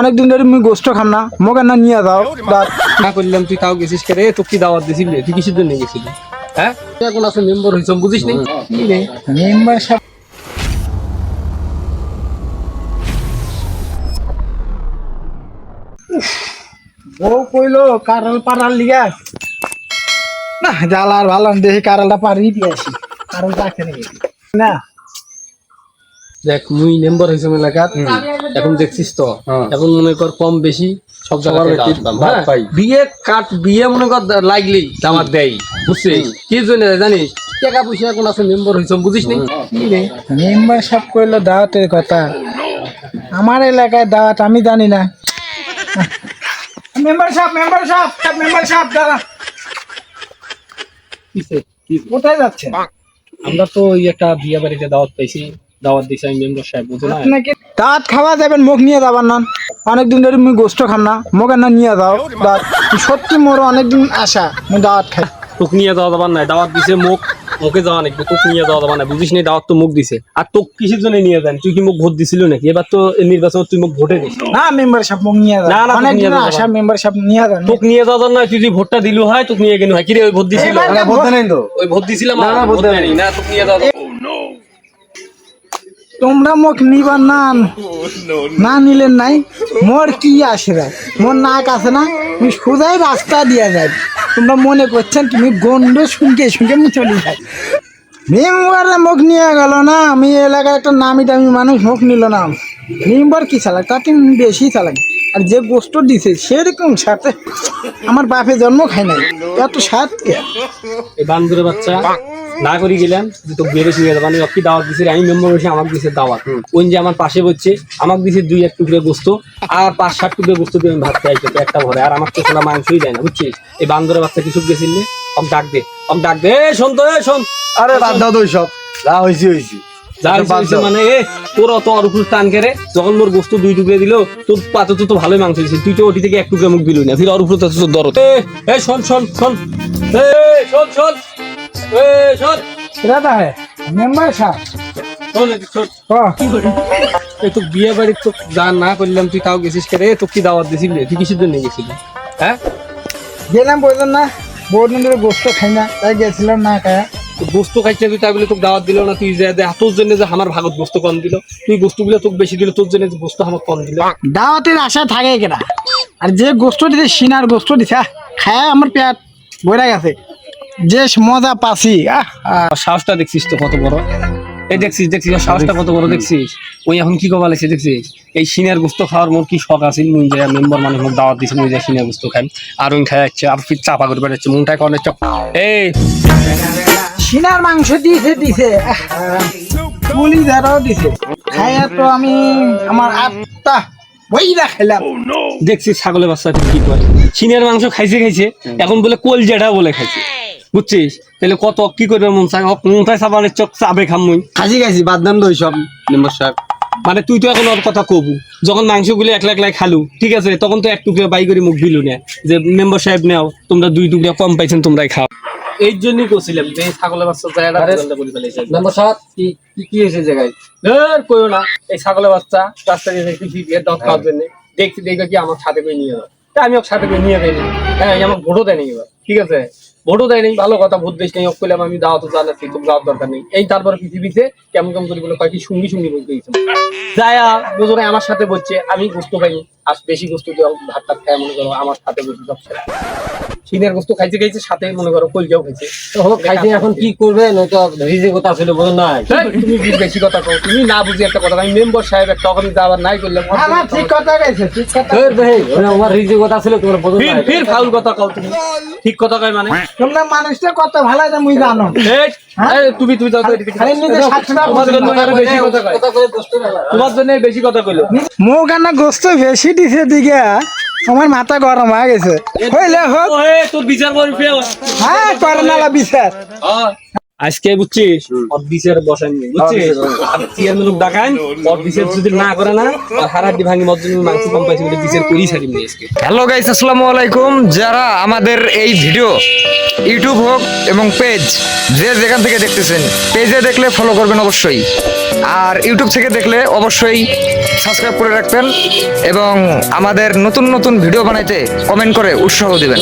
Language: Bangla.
অনেকদিন ধরে মুই গোস্ত খাম না। মোক না নিয়ে যাও না করলাম তুই তাও গেছিস কে রে? তোকে কি দাওয়াত দিছিলি তুই কিসের জন্য গেছিলি। হ্যাঁ? এখন মেম্বার বুঝিস নি? মেম্বার সাহেব বউ কইলো কারাল পারাল লিগা। না জ্বালা আর ভালো দেখি কারালটা পারি দিয়ে আসি। রাখে নাকি না। দেখ মুই মেম্বার হইছ এলাকার এখন দেখছিস তো এখন মনে কর কম বেশি সব জায়গায় হ্যাঁ? বিয়ে কাট বিয়ে মনে কর লাগলি দামাত দেয় বুঝছিস? কি জন্য জানিস? টাকা পয়সা এখন আছে মেম্বার হইছ বুঝিস নি? মেম্বার কইলো দাওয়াতের কথা। আমার এলাকায় দাওয়াত আমি জানি না। মেম্বার সাহেব মেম্বার সাহেব মেম্বার সাহেব দাঁড়া। কোথায় যাচ্ছেন? আমরা তো ওই একটা বিয়ে বাড়িতে দাওয়াত পাইছি। দাওয়াত দিছি আমি মেম্বার সাহেব বুঝো না দাঁত খাওয়া যাবেন মুখ নিয়ে যাবার না। অনেকদিন ধরে মুই গোস্ত খাম না না নিয়ে যাও দাঁত। সত্যি মোর অনেকদিন আশা মুই দাওয়াত খাই। তোকে নিয়ে যাওয়া যাবার নাই দাওয়াত দিছে মুখ মুখে যাওয়া নাকি? তোকে নিয়ে যাওয়া যাবার নাই বুঝিস নি দাওয়াত তো মুখ দিছে। আর তোকে কিসের জন্য নিয়ে যান? তুই কি মুখ ভোট দিছিল নাকি? এবার তো নির্বাচন তুই মুখ ভোটে দিস। না মেম্বার সাহেব মুখ নিয়ে না, না, নিয়ে যাব আশা মেম্বার সাহেব নিয়ে যান। তোকে নিয়ে যাওয়া নাই তুই যদি ভোটটা দিলু হয় তোকে নিয়ে গেলি হয়। কিরে ওই ভোট দিছিল? এবার ভোট নেই তো ওই ভোট দিছিলাম না ভোট দেয়নি। না তোকে নিয়ে যাওয়া তোমরা মুখ নিবার না না নিলেন নাই, মোর কি আসে? মোর নাক আছে না, তুমি সোজাই রাস্তা দিয়ে যাই। তোমরা মনে করছেন তুমি গন্ড শুনকে শুনকে আমি চলে যাই। মেম্বারে মুখ নিয়ে গেল না, আমি এলাকার একটা নামি দামি মানুষ মুখ নিল না। মেম্বার কি চালাক? তাতে বেশি চালাক। আর যে গোষ্ঠ দিছে, সেরকম সাথে আমার বাপে জন্ম খায় নাই। এত এই বান্দরের বাচ্চা। না করি গেলাম যে তোকে বেড়ে শুয়ে যাব। আমি কি দাওয়াত দিছি আমি মেম্বার হয়েছে আমাকে দিছে দাওয়াত। ওই যে আমার পাশে বসছে আমাকে দিছে দুই এক টুকরে গোস্ত আর পাঁচ সাত টুকরে গোস্ত দিয়ে আমি ভাত খাই একটা ভরে। আর আমার তো কোনো মাংসই দেয় না বুঝছিস? এই বান্দরের বাচ্চা কিছু গেছিলে অক ডাক দে অক ডাক দে। এ শোন তো এ শোন। আরে বাদ দাও তো সব যা হইছে হইছে। মানে এ তোর অত উপর টান কেরে যখন মোর গোস্ত দুই টুকরে দিল তোর পাতে তো তো ভালোই মাংস দিছিল তুই তো ওটি থেকে এক টুকরে মুখ দিলই না ফির অর উপর তো তোর দরদ। এ শোন শোন শোন। এ শোন শোন। দাদা হ্যাঁ মেম্বার সাহেব শোন এদিকে শোন। ও, এই তো বিয়ে বাড়ি তো যা না করলাম তুই তাও গেছিস রে? তো কি দাওয়াত দিছিলি তুই কিসের জন্য গেছিলি? হ্যাঁ? গেলাম বললেন না বহুদিন ধরে গোস্ত খাই না তাই গেছিলাম না খায়া। তো গোস্ত খাইছে তুই তাই বলে তোকে দাওয়াত দিল না তুই যে তোর জন্য যে আমার ভাগত গোস্ত কম দিল। তুই গোস্তগুলো তোকে বেশি দিল তোর জন্য যে গোস্ত আমার কম দিল। দাওয়াতের আশা থাকে কেনা আর যে গোস্ত দিছে সিনার গোস্ত দিছে আহ, খায়া আমার পেট বইরা গেছে। যে মজা পাছি আহ আহ, আর সাহসটা দেখছিস তো কত বড়? এই দেখছিস দেখছিস সাহসটা কত বড় দেখছিস? ওই এখন কি কবা লাগছে দেখছিস? এই সিনিয়র গোস্ত খাওয়ার মোর কি শখ আছে? মুই যে মেম্বার মানে মোক দাওয়াত দিছে মুই যে সিনিয়র গোস্ত খাই। আর ওই খাই যাচ্ছে আর ফির চাপা করে বেড়াচ্ছে মনটা কনে চপ এই! সিনার মাংস দিছে দিছে। পুলি ধারাও দিছে। খায়া তো আমি আমার আত্মা বইরা খাইলাম দেখছিস ছাগলের বাচ্চা কি করে? সিনিয়র মাংস খাইছে খাইছে এখন বলে কোল জেঠা বলে খাইছে। বুঝছিস? তাহলে কত কি করবে মন চাই মনটাই চাবানের চক চাবে খাম মুই খাসি খাইছি বাদ দাম তো সব। মেম্বার সাহেব মানে তুই তো এখন ওর কথা কবু। যখন মাংসগুলো একলা একলাই খালু ঠিক আছে? তখন তো এক টুকরা বাই করে মুখ দিলু না। যে মেম্বার সাহেব নেও তোমরা দুই টুকরা কম পাইছেন তোমরাই খাও। এই জন্যই করছিলাম যে ছাগলের বাচ্চা জায়গাটা বলে ফেলেছে। মেম্বার সাহেব কি কি হয়েছে জায়গায়? ধর কইও না এই ছাগলের বাচ্চা রাস্তা দিয়ে কৃষি দিয়ে দাঁত খাওয়ার জন্য দেখছি দেখবে কি আমার সাথে করে নিয়ে যাও তা আমি ওর সাথে করে নিয়ে যাইনি। হ্যাঁ এই আমার ভোটও দেয়নি এবার ঠিক আছে? ভোটও দেয়নি, ভালো কথা, ভোট দেশ নেই করলাম আমি তো জানাচ্ছি তোর যাওয়ার দরকার নেই। এই তারপর পৃথিবীতে কেমন কেমন করে বলে কয়েকটি সঙ্গী সঙ্গী বলতে গেছে যায়া দুজনে আমার সাথে বসছে, আমি গুস্ত খাইনি আর বেশি গুস্ত দিয়ে ভাতটা খাই মনে করো, আমার সাথে বসে সব ছেড়ে সিনের গোস্ত খাইছে খাইছে সাথে মনে করো কলজাও খাইছে। খাইছে এখন কি করবে? নয়তো রিজে কথা ছিল বোঝো নাই। তুমি বেশি কথা কও? তুমি না বুঝি একটা কথা আমি মেম্বার সাহেব একটা আমি যাবার নাই করলাম না না ঠিক কথা গেছে ঠিক কথা ধর দেই আমার রিজে কথা ছিল তোমার বোঝো নাই। ফির ফাউল কথা কও তুমি। ঠিক কথা কয় মানে? তোমরা মানুষটা কত ভালো মুই জানো। এই, তুমি তুমি যাও খালি নিজে তোমার জন্য আরও বেশি কথা কয়। কথা করে কষ্ট তোমার জন্য বেশি কথা কইলো। মুখ আনা গোস্ত বেশি দিছে দিকে আমার মাথা গরম হয়ে গেছে। হইলে হোক। তোর বিচার করবি হ্যাঁ করে নালা বিচার। আজকে বুঝছিস? অফিসের বসান বুঝছিস? লোক ডাকান অফিসের যদি না করে না আর হারাড্ডি ভাঙি মাংস কম পাইছে বলে বিচার করি সারি আজকে। হ্যালো গাইস আসসালামু আলাইকুম। যারা আমাদের এই ভিডিও ইউটিউব হোক এবং পেজ যে যেখান থেকে দেখতেছেন পেজে দেখলে ফলো করবেন অবশ্যই। আর ইউটিউব থেকে দেখলে অবশ্যই সাবস্ক্রাইব করে রাখবেন এবং আমাদের নতুন নতুন ভিডিও বানাইতে কমেন্ট করে উৎসাহ দিবেন।